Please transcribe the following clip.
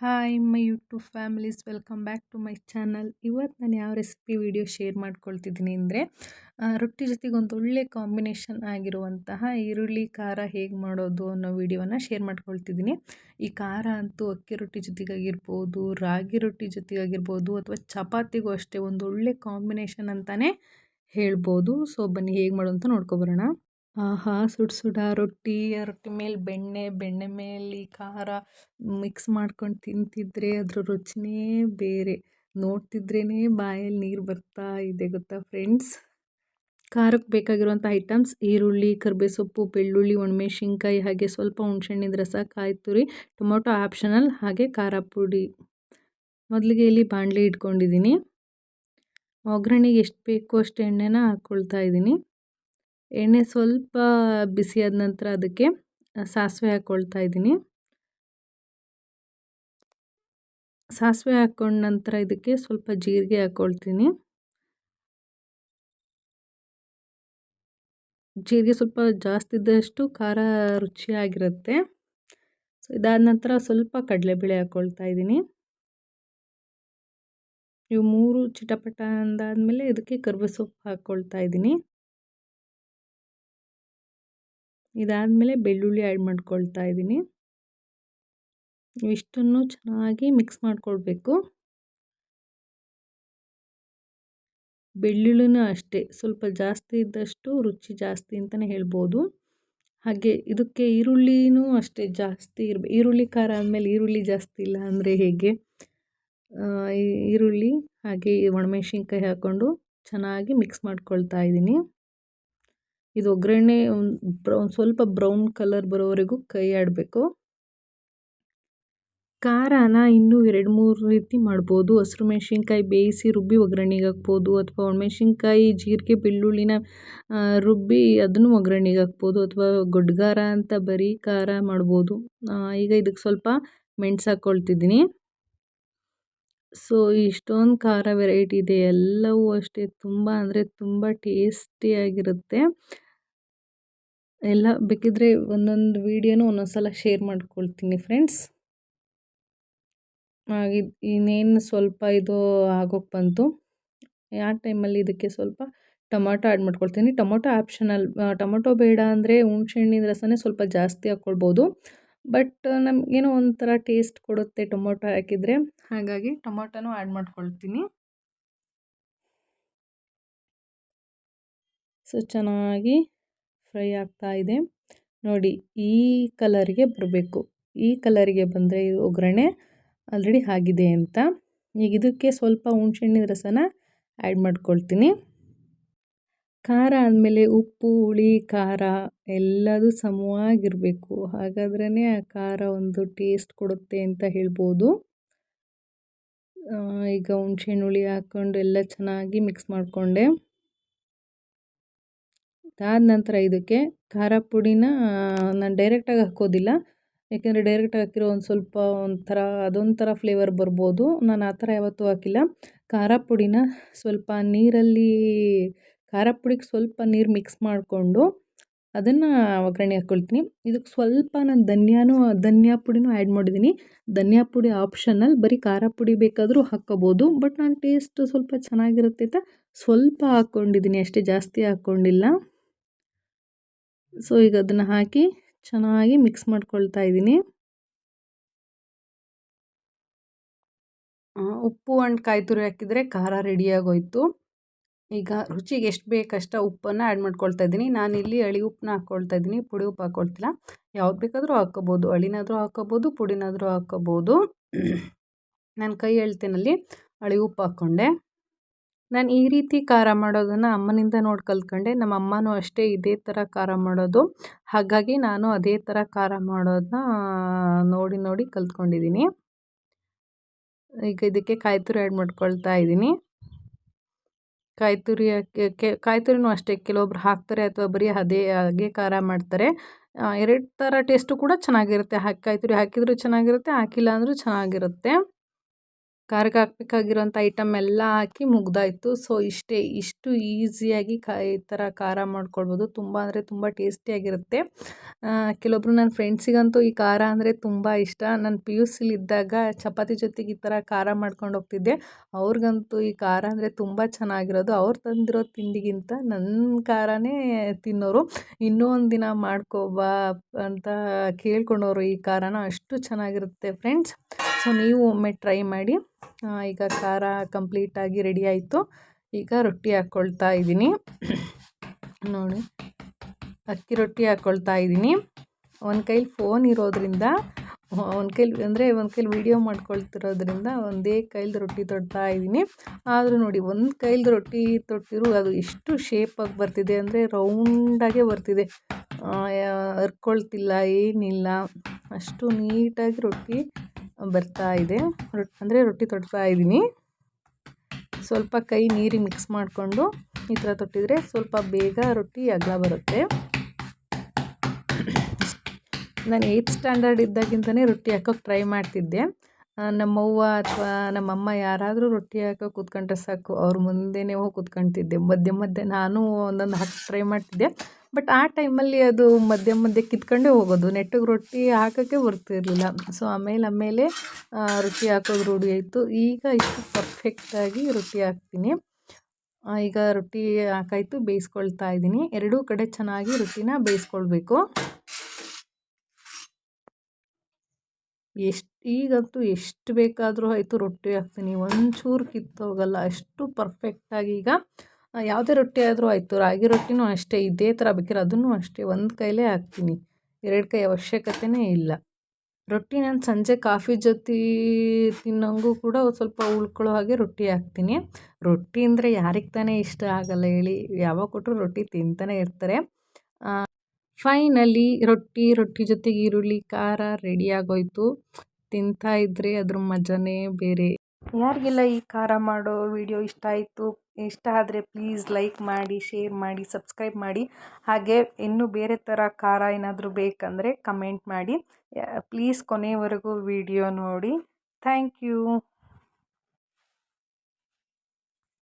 Hi my YouTube families welcome back to my channel ಇವತ್ತು ನಾನು ಯಾವ ರೆಸಿಪಿ ವಿಡಿಯೋ ಶೇರ್ ಮಾಡ್ಕೊಳ್ತಿದ್ದೀನಿ ಅಂದರೆ ರೊಟ್ಟಿ ಜೊತೆಗೆ ಒಂದು ಒಳ್ಳೆ ಕಾಂಬಿನೇಷನ್ ಆಗಿರುವಂತಹ ಈರುಳ್ಳಿ, ಖಾರ ಹೇಗೆ ಮಾಡೋದು ಅನ್ನೋ ವಿಡಿಯೋನ ಶೇರ್ ಮಾಡ್ಕೊಳ್ತಿದ್ದೀನಿ. ಈ ಖಾರ ಅಂತೂ ಅಕ್ಕಿ ರೊಟ್ಟಿ ಜೊತೆಗಾಗಿರ್ಬೋದು, ರಾಗಿ ರೊಟ್ಟಿ ಜೊತೆಗಾಗಿರ್ಬೋದು, ಅಥವಾ ಚಪಾತಿಗೂ ಅಷ್ಟೇ ಒಂದು ಒಳ್ಳೆ ಕಾಂಬಿನೇಷನ್ ಅಂತಲೇ ಹೇಳ್ಬೋದು. ಸೊ ಬನ್ನಿ ಹೇಗೆ ಮಾಡೋದು ಅಂತ ನೋಡ್ಕೊಬರೋಣ ಆಹಾ, ಸುಡು ಸುಡ ರೊಟ್ಟಿ ರೊಟ್ಟಿ ಮೇಲೆ ಬೆಣ್ಣೆ ಬೆಣ್ಣೆ ಮೇಲೆ ಖಾರ ಮಿಕ್ಸ್ ಮಾಡ್ಕೊಂಡು ತಿಂತಿದ್ರೆ ಅದ್ರ ರುಚಿನೇ ಬೇರೆ. ನೋಡ್ತಿದ್ರೇ ಬಾಯಲ್ಲಿ ನೀರು ಬರ್ತಾ ಇದೆ ಗೊತ್ತಾ ಫ್ರೆಂಡ್ಸ್? ಖಾರಕ್ಕೆ ಬೇಕಾಗಿರುವಂಥ ಐಟಮ್ಸ್ ಈರುಳ್ಳಿ ಕರ್ಬೇ ಸೊಪ್ಪು ಬೆಳ್ಳುಳ್ಳಿ ಒಣಮೆಣ್ಸಿನ್ಕಾಯಿ ಹಾಗೆ ಸ್ವಲ್ಪ ಹುಣ್ಸೆಹಣ್ಣಿನ ರಸ ಕಾಯ್ತುರಿ ಟೊಮೊಟೊ ಆಪ್ಷನಲ್ ಹಾಗೆ ಖಾರ ಪುಡಿ. ಮೊದಲಿಗೆ ಇಲ್ಲಿ ಬಾಣಲೆ ಇಟ್ಕೊಂಡಿದ್ದೀನಿ ಒಗ್ಗರಣೆಗೆ ಎಷ್ಟು ಬೇಕೋ ಅಷ್ಟು ಎಣ್ಣೆನ ಹಾಕ್ಕೊಳ್ತಾ ಇದ್ದೀನಿ ಎಣ್ಣೆ ಸ್ವಲ್ಪ ಬಿಸಿಯಾದ ನಂತರ ಅದಕ್ಕೆ ಸಾಸಿವೆ ಹಾಕ್ಕೊಳ್ತಾ ಇದ್ದೀನಿ. ಸಾಸಿವೆ ಹಾಕ್ಕೊಂಡ ನಂತರ ಇದಕ್ಕೆ ಸ್ವಲ್ಪ ಜೀರಿಗೆ ಹಾಕ್ಕೊಳ್ತೀನಿ ಜೀರಿಗೆ ಸ್ವಲ್ಪ ಜಾಸ್ತಿ ಇದ್ದಷ್ಟು ಖಾರ ರುಚಿಯಾಗಿರುತ್ತೆ ಸೊ, ಇದಾದ ನಂತರ ಸ್ವಲ್ಪ ಕಡಲೆಬೇಳೆ ಹಾಕ್ಕೊಳ್ತಾ ಇದ್ದೀನಿ. ಇವು ಮೂರು ಚಿಟಪಟ ಅಂದಾದಮೇಲೆ ಇದಕ್ಕೆ ಕರ್ಬೇವು ಸೊಪ್ಪು ಹಾಕ್ಕೊಳ್ತಾ ಇದ್ದೀನಿ. ಇದಾದಮೇಲೆ ಬೆಳ್ಳುಳ್ಳಿ ಆ್ಯಡ್ ಮಾಡ್ಕೊಳ್ತಾ ಇದ್ದೀನಿ. ಇಷ್ಟನ್ನು ಚೆನ್ನಾಗಿ ಮಿಕ್ಸ್ ಮಾಡ್ಕೊಳ್ಬೇಕು. ಬೆಳ್ಳುಳ್ಳಿನೂ ಅಷ್ಟೇ, ಸ್ವಲ್ಪ ಜಾಸ್ತಿ ಇದ್ದಷ್ಟು ರುಚಿ ಜಾಸ್ತಿ ಅಂತಲೇ ಹೇಳ್ಬೋದು. ಹಾಗೆ ಇದಕ್ಕೆ ಈರುಳ್ಳಿನೂ ಅಷ್ಟೇ ಜಾಸ್ತಿ ಇರಬೇಕು ಈರುಳ್ಳಿ ಖಾರ ಆದಮೇಲೆ ಈರುಳ್ಳಿ ಜಾಸ್ತಿ ಇಲ್ಲ ಅಂದರೆ ಹೇಗೆ? ಈರುಳ್ಳಿ ಹಾಗೆ ಒಣಮೆಣ್ಸಿನ್ಕಾಯಿ ಹಾಕ್ಕೊಂಡು ಚೆನ್ನಾಗಿ ಮಿಕ್ಸ್ ಮಾಡ್ಕೊಳ್ತಾ ಇದ್ದೀನಿ. ಇದು ಒಗ್ಗರಣೆ ಒಂದು ಸ್ವಲ್ಪ ಬ್ರೌನ್ ಕಲರ್ ಬರೋವರೆಗೂ ಕೈ ಆಡಬೇಕು ಖಾರನ ಇನ್ನೂ ಎರಡು, ಮೂರು ರೀತಿ ಮಾಡ್ಬೋದು. ಹಸಿರು ಮೆಣಸಿನ್ಕಾಯಿ ಬೇಯಿಸಿ ರುಬ್ಬಿ ಒಗ್ಗರಣೆಗೆ ಹಾಕ್ಬೋದು ಅಥವಾ ಒಣಮೆಣ್ಸಿನ್ಕಾಯಿ, ಜೀರಿಗೆ, ಬೆಳ್ಳುಳ್ಳಿನ ರುಬ್ಬಿ ಅದನ್ನು ಒಗ್ಗರಣೆಗೆ ಹಾಕ್ಬೋದು ಅಥವಾ ಗೊಡ್ಗಾರ ಅಂತ ಬರೀ ಖಾರ ಮಾಡ್ಬೋದು. ಈಗ ಇದಕ್ಕೆ ಸ್ವಲ್ಪ ಮೆಣಸು ಹಾಕ್ಕೊಳ್ತಿದ್ದೀನಿ ಸೊ, ಇಷ್ಟೊಂದು ಖಾರ ವೆರೈಟಿ ಇದೆ. ಎಲ್ಲವೂ ಅಷ್ಟೇ ತುಂಬ ಅಂದರೆ ತುಂಬ ಟೇಸ್ಟಿಯಾಗಿರುತ್ತೆ ಎಲ್ಲ ಬೇಕಿದ್ರೆ ಒಂದೊಂದು ವೀಡಿಯೋನೂ ಒಂದೊಂದು ಸಲ ಶೇರ್ ಮಾಡ್ಕೊಳ್ತೀನಿ ಫ್ರೆಂಡ್ಸ್. ಇನ್ನೇನು ಸ್ವಲ್ಪ ಇದು ಆಗೋಕ್ಕೆ ಬಂತು. ಆ ಟೈಮಲ್ಲಿ ಇದಕ್ಕೆ ಸ್ವಲ್ಪ ಟೊಮೊಟೊ ಆ್ಯಡ್ ಮಾಡ್ಕೊಳ್ತೀನಿ. ಟೊಮೊಟೊ ಆಪ್ಷನಲ್ ಟೊಮೊಟೊ ಬೇಡ ಅಂದರೆ ಹುಣ್ಸೆಹಣ್ಣಿನ ರಸನೇ ಸ್ವಲ್ಪ ಜಾಸ್ತಿ ಹಾಕ್ಕೊಳ್ಬೋದು ಬಟ್ ನಮಗೇನೋ ಒಂಥರ ಟೇಸ್ಟ್ ಕೊಡುತ್ತೆ ಟೊಮೊಟೊ ಹಾಕಿದರೆ. ಹಾಗಾಗಿ ಟೊಮೊಟೊನೂ ಆ್ಯಡ್ ಮಾಡ್ಕೊಳ್ತೀನಿ. ಸೊ, ಚೆನ್ನಾಗಿ ಫ್ರೈ ಆಗ್ತಾ ಇದೆ. ನೋಡಿ, ಈ ಕಲರಿಗೆ ಬರಬೇಕು. ಈ ಕಲರಿಗೆ ಬಂದರೆ ಒಗ್ಗರಣೆ ಆಲ್ರೆಡಿ ಆಗಿದೆ ಅಂತ. ಈಗ ಇದಕ್ಕೆ ಸ್ವಲ್ಪ ಹುಣ್ಸೆಹಣ್ಣಿನ ರಸನ ಆ್ಯಡ್ ಮಾಡ್ಕೊಳ್ತೀನಿ. ಖಾರ ಆದಮೇಲೆ ಉಪ್ಪು, ಹುಳಿ, ಖಾರ ಎಲ್ಲದೂ ಸಮವಾಗಿರಬೇಕು. ಹಾಗಾದ್ರೇ ಆ ಖಾರ ಒಂದು ಟೇಸ್ಟ್ ಕೊಡುತ್ತೆ ಅಂತ ಹೇಳ್ಬೋದು. ಈಗ ಹುಣ್ಸೆಹಣ್ಣು, ಹುಳಿ ಹಾಕ್ಕೊಂಡು ಎಲ್ಲ ಚೆನ್ನಾಗಿ ಮಿಕ್ಸ್ ಮಾಡಿಕೊಂಡೆ. ಅದಾದ ನಂತರ ಇದಕ್ಕೆ ಖಾರ ಪುಡಿನ ನಾನು ಡೈರೆಕ್ಟಾಗಿ ಹಾಕೋದಿಲ್ಲ. ಯಾಕೆಂದರೆ ಡೈರೆಕ್ಟಾಗಿ ಹಾಕಿರೋ ಒಂದು ಸ್ವಲ್ಪ ಒಂಥರ, ಅದೊಂಥರ ಫ್ಲೇವರ್ ಬರ್ಬೋದು. ನಾನು ಆ ಥರ ಯಾವತ್ತೂ ಹಾಕಿಲ್ಲ. ಖಾರ ಪುಡಿನ ಸ್ವಲ್ಪ ನೀರಲ್ಲಿ, ಖಾರ ಪುಡಿಗೆ ಸ್ವಲ್ಪ ನೀರು ಮಿಕ್ಸ್ ಮಾಡಿಕೊಂಡು ಅದನ್ನು ಒಗ್ಗರಣೆ ಹಾಕ್ಕೊಳ್ತೀನಿ ಇದಕ್ಕೆ ಸ್ವಲ್ಪ ನಾನು ಧನ್ಯಾನೂ, ಧನಿಯಾ ಪುಡಿನೂ ಆ್ಯಡ್ ಮಾಡಿದ್ದೀನಿ ಧನಿಯಾ ಪುಡಿ ಆಪ್ಷನಲ್ ಬರೀ ಖಾರ ಪುಡಿ ಬೇಕಾದರೂ ಹಾಕ್ಕೋಬೋದು ಬಟ್ ನಾನು ಟೇಸ್ಟ್ ಸ್ವಲ್ಪ ಚೆನ್ನಾಗಿರುತ್ತೆ ಅಂತ ಸ್ವಲ್ಪ ಹಾಕ್ಕೊಂಡಿದ್ದೀನಿ ಅಷ್ಟೇ ಜಾಸ್ತಿ ಹಾಕ್ಕೊಂಡಿಲ್ಲ ಸೊ ಈಗ ಅದನ್ನು ಹಾಕಿ ಚೆನ್ನಾಗಿ ಮಿಕ್ಸ್ ಮಾಡ್ಕೊಳ್ತಾ ಇದ್ದೀನಿ. ಉಪ್ಪು ಅಂಡ್ ಕಾಯಿ ತುರಿ ಹಾಕಿದರೆ ಖಾರ ರೆಡಿಯಾಗೋಯ್ತು ಈಗ ರುಚಿಗೆ ಎಷ್ಟು ಬೇಕಷ್ಟು ಉಪ್ಪನ್ನು ಆ್ಯಡ್ ಮಾಡ್ಕೊಳ್ತಾ ಇದ್ದೀನಿ. ನಾನಿಲ್ಲಿ ಅಳಿ ಉಪ್ಪನ್ನ ಹಾಕ್ಕೊಳ್ತಾ ಇದ್ದೀನಿ. ಪುಡಿ ಉಪ್ಪು ಹಾಕ್ಕೊಳ್ತಿಲ್ಲ ಯಾವ್ದು ಬೇಕಾದರೂ ಹಾಕ್ಕೋಬೋದು ಅಳಿನಾದರೂ ಹಾಕ್ಕೋಬೋದು ಪುಡಿನಾದರೂ ಹಾಕ್ಕೋಬೋದು ನಾನು ಕೈ ಎಳ್ತೇನಲ್ಲಿ ಅಳಿ ಉಪ್ಪು ಹಾಕ್ಕೊಂಡೆ ನಾನು ಈ ರೀತಿ ಖಾರ ಮಾಡೋದನ್ನು ಅಮ್ಮನಿಂದ ನೋಡಿ ಕಲ್ತ್ಕೊಂಡೆ. ನಮ್ಮ ಅಮ್ಮನೂ ಅಷ್ಟೇ ಇದೇ ಥರ ಖಾರ ಮಾಡೋದು. ಹಾಗಾಗಿ ನಾನು ಅದೇ ಥರ ಖಾರ ಮಾಡೋದನ್ನ ನೋಡಿ ನೋಡಿ ಕಲ್ತ್ಕೊಂಡಿದ್ದೀನಿ ಈಗ ಇದಕ್ಕೆ ಕಾಯಿ ತುರಿ ಆ್ಯಡ್ ಮಾಡ್ಕೊಳ್ತಾ ಇದ್ದೀನಿ ಕಾಯ್ತುರಿ ಅಷ್ಟೇ. ಕೆಲವೊಬ್ರು ಹಾಕ್ತಾರೆ ಅಥವಾ ಬರೀ ಅದೇ ಹಾಗೆ ಖಾರ ಮಾಡ್ತಾರೆ. ಎರಡು ಥರ ಟೇಸ್ಟು ಕೂಡ ಚೆನ್ನಾಗಿರುತ್ತೆ. ಹಾಕಿ, ಕಾಯಿ ತುರಿ ಹಾಕಿದರೂ ಚೆನ್ನಾಗಿರುತ್ತೆ, ಹಾಕಿಲ್ಲ ಅಂದರೂ ಚೆನ್ನಾಗಿರುತ್ತೆ. ಖಾರಕ್ಕೆ ಹಾಕಬೇಕಾಗಿರೋಂಥ ಐಟಮ್ ಎಲ್ಲ ಹಾಕಿ ಮುಗ್ದಾಯಿತು. ಸೊ ಇಷ್ಟೇ, ಇಷ್ಟು ಈಸಿಯಾಗಿ ಕ, ಈ ಥರ ಖಾರ ಮಾಡ್ಕೊಳ್ಬೋದು. ತುಂಬ ಅಂದರೆ ತುಂಬ ಟೇಸ್ಟಿಯಾಗಿರುತ್ತೆ ಕೆಲವೊಬ್ರು ನನ್ನ ಫ್ರೆಂಡ್ಸಿಗಂತೂ ಈ ಖಾರ ಅಂದರೆ ತುಂಬ ಇಷ್ಟ. ನಾನು ಪಿ ಯು ಸಿಲಿದ್ದಾಗ ಚಪಾತಿ ಜೊತೆಗೆ ಈ ಥರ ಖಾರ ಮಾಡ್ಕೊಂಡು ಹೋಗ್ತಿದ್ದೆ. ಅವ್ರಿಗಂತೂ ಈ ಖಾರ ಅಂದರೆ ತುಂಬ ಚೆನ್ನಾಗಿರೋದು. ಅವ್ರು ತಂದಿರೋ ತಿಂಡಿಗಿಂತ ನನ್ನ ಖಾರನೇ ತಿನ್ನೋರು. ಇನ್ನೂ ಒಂದು ದಿನ ಮಾಡ್ಕೋಬಾ ಅಂತ ಕೇಳ್ಕೊಂಡವರು ಈ ಖಾರನ. ಅಷ್ಟು ಚೆನ್ನಾಗಿರುತ್ತೆ ಫ್ರೆಂಡ್ಸ್ ಸೊ ನೀವು ಒಮ್ಮೆ ಟ್ರೈ ಮಾಡಿ. ಈಗ ಖಾರ ಕಂಪ್ಲೀಟಾಗಿ ರೆಡಿ ಆಯಿತು. ಈಗ ರೊಟ್ಟಿ ಹಾಕ್ಕೊಳ್ತಾ ಇದ್ದೀನಿ. ನೋಡಿ, ಅಕ್ಕಿ ರೊಟ್ಟಿ ಹಾಕ್ಕೊಳ್ತಾ ಇದ್ದೀನಿ. ಒಂದು ಕೈಲಿ ಫೋನ್ ಇರೋದ್ರಿಂದ, ಒಂದು ಕೈಲಿ, ಅಂದರೆ ಒಂದು ಕೈಲಿ ವೀಡಿಯೋ ಮಾಡ್ಕೊಳ್ತಿರೋದ್ರಿಂದ ಒಂದೇ ಕೈಲಿ ರೊಟ್ಟಿ ತೊಡ್ತಾ ಇದ್ದೀನಿ. ಆದರೂ ನೋಡಿ, ಒಂದು ಕೈಲಿ ರೊಟ್ಟಿ ತೊಟ್ಟಿರು ಅದು ಎಷ್ಟು ಶೇಪಾಗಿ ಬರ್ತಿದೆ ಅಂದರೆ ರೌಂಡಾಗೆ ಬರ್ತಿದೆ. ಹರ್ಕೊಳ್ತಿಲ್ಲ, ಏನಿಲ್ಲ. ಅಷ್ಟು ನೀಟಾಗಿ ರೊಟ್ಟಿ ಬರ್ತಾ ಇದೆ. ರೊಟ್ಟಿ ಅಂದರೆ ರೊಟ್ಟಿ ತೊಟ್ತಾ ಇದ್ದೀನಿ. ಸ್ವಲ್ಪ ಕೈ ನೀರಿಗೆ ಮಿಕ್ಸ್ ಮಾಡಿಕೊಂಡು ಈ ಥರ ತೊಟ್ಟಿದರೆ ಸ್ವಲ್ಪ ಬೇಗ ರೊಟ್ಟಿ ಅಗಲ ಬರುತ್ತೆ. ನಾನು ಏಯ್ತ್ ಸ್ಟ್ಯಾಂಡರ್ಡ್ ಇದ್ದಾಗಿಂತಲೇ ರೊಟ್ಟಿ ಹಾಕೋಕ್ಕೆ ಟ್ರೈ ಮಾಡ್ತಿದ್ದೆ. ನಮ್ಮವ್ವ ಅಥವಾ ನಮ್ಮಮ್ಮ ಯಾರಾದರೂ ರೊಟ್ಟಿ ಹಾಕೋ ಕೂತ್ಕೊಂಡ್ರೆ ಸಾಕು. ಅವ್ರ ಮುಂದೆನೇ ಹೋಗಿ ಕೂತ್ಕೊಳ್ತಿದ್ದೆ ಮಧ್ಯೆ ಮಧ್ಯೆ ನಾನು ಒಂದೊಂದು ಹಾಕಿ ಟ್ರೈ ಮಾಡ್ತಿದ್ದೆ. ಬಟ್ ಆ ಟೈಮಲ್ಲಿ ಅದು ಮಧ್ಯೆ ಮಧ್ಯೆ ಕಿತ್ಕೊಂಡೇ ಹೋಗೋದು. ನೆಟ್ಟಿಗೆ ರೊಟ್ಟಿ ಹಾಕೋಕ್ಕೆ ಬರ್ತಿರಲಿಲ್ಲ. ಸೊ ಆಮೇಲೆ ಆಮೇಲೆ ರೊಟ್ಟಿ ಹಾಕೋದು ರೂಢಿ ಆಯಿತು. ಈಗ ಇಷ್ಟು ಪರ್ಫೆಕ್ಟಾಗಿ ರೊಟ್ಟಿ ಹಾಕ್ತೀನಿ. ಈಗ ರೊಟ್ಟಿ ಹಾಕಾಯ್ತು, ಬೇಯಿಸ್ಕೊಳ್ತಾ ಇದ್ದೀನಿ. ಎರಡೂ ಕಡೆ ಚೆನ್ನಾಗಿ ರೊಟ್ಟಿನ ಬೇಯಿಸ್ಕೊಳ್ಬೇಕು. ಎಷ್ಟು, ಈಗಂತೂ ಎಷ್ಟು ಬೇಕಾದರೂ ಆಯಿತು ರೊಟ್ಟಿ ಹಾಕ್ತೀನಿ. ಒಂಚೂರು ಕಿತ್ತೋಗಲ್ಲ. ಅಷ್ಟು ಪರ್ಫೆಕ್ಟಾಗಿ ಈಗ ಯಾವುದೇ ರೊಟ್ಟಿ ಆದರೂ ಆಯಿತು, ರಾಗಿ ರೊಟ್ಟಿನೂ ಅಷ್ಟೇ, ಇದೇ ಥರ ಬೇಕಿರೋ ಅದನ್ನು ಅಷ್ಟೇ, ಒಂದು ಕೈಲೇ ಹಾಕ್ತೀನಿ. ಎರಡು ಕೈ ಅವಶ್ಯಕತೆಯೇ ಇಲ್ಲ. ರೊಟ್ಟಿ ನಾನು ಸಂಜೆ ಕಾಫಿ ಜೊತೆ ತಿನ್ನೋಂಗೂ ಕೂಡ ಸ್ವಲ್ಪ ಉಳ್ಕೊಳ್ಳೋ ಹಾಗೆ ರೊಟ್ಟಿ ಹಾಕ್ತೀನಿ. ರೊಟ್ಟಿ ಅಂದರೆ ಯಾರಿಗೆ ತಾನೇ ಇಷ್ಟ ಆಗಲ್ಲ ಹೇಳಿ, ಯಾವಾಗ ಕೊಟ್ಟರು ರೊಟ್ಟಿ ತಿಂತಾನೆ ಇರ್ತಾರೆ. ಫೈನಲಿ ರೊಟ್ಟಿ ರೊಟ್ಟಿ ಜೊತೆಗೆ ಈರುಳ್ಳಿ, ಖಾರ ರೆಡಿ ಆಗೋಯ್ತು. ತಿಂತಾ ಇದ್ದರೆ ಅದ್ರ ಮಜಾನೇ ಬೇರೆ. ಯಾರಿಗೆಲ್ಲ ಈ ಖಾರ ಮಾಡೋ ವಿಡಿಯೋ ಇಷ್ಟ ಆಯಿತು, ಇಷ್ಟ ಆದರೆ ಪ್ಲೀಸ್ ಲೈಕ್ ಮಾಡಿ ಶೇರ್ ಮಾಡಿ ಸಬ್ಸ್ಕ್ರೈಬ್ ಮಾಡಿ. ಹಾಗೆ ಇನ್ನೂ ಬೇರೆ ಥರ ಖಾರ ಏನಾದರೂ ಬೇಕಂದರೆ ಕಮೆಂಟ್ ಮಾಡಿ. ಪ್ಲೀಸ್ ಕೊನೆಯವರೆಗೂ ವಿಡಿಯೋ ನೋಡಿ. Thank you